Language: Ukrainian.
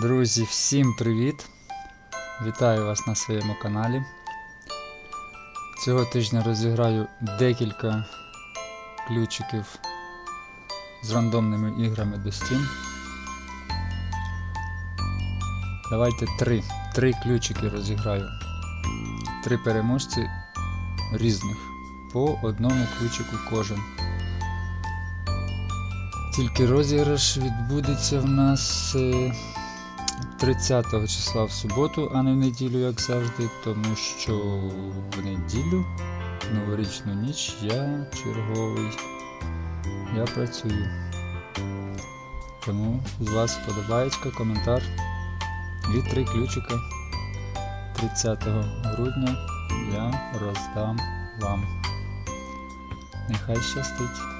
Друзі, всім привіт! Вітаю вас на своєму каналі. Цього тижня розіграю декілька ключиків з рандомними іграми до Steam. Давайте три. Три ключики розіграю. Три переможці різних. По одному ключику кожен. Тільки розіграш відбудеться в нас е, 30 числа в суботу, а не в неділю, як завжди, тому що в неділю, новорічну ніч, я черговий. Я працюю. Тому з вас вподобаєчка, коментар і три ключика 30 грудня я роздам вам. Нехай щастить!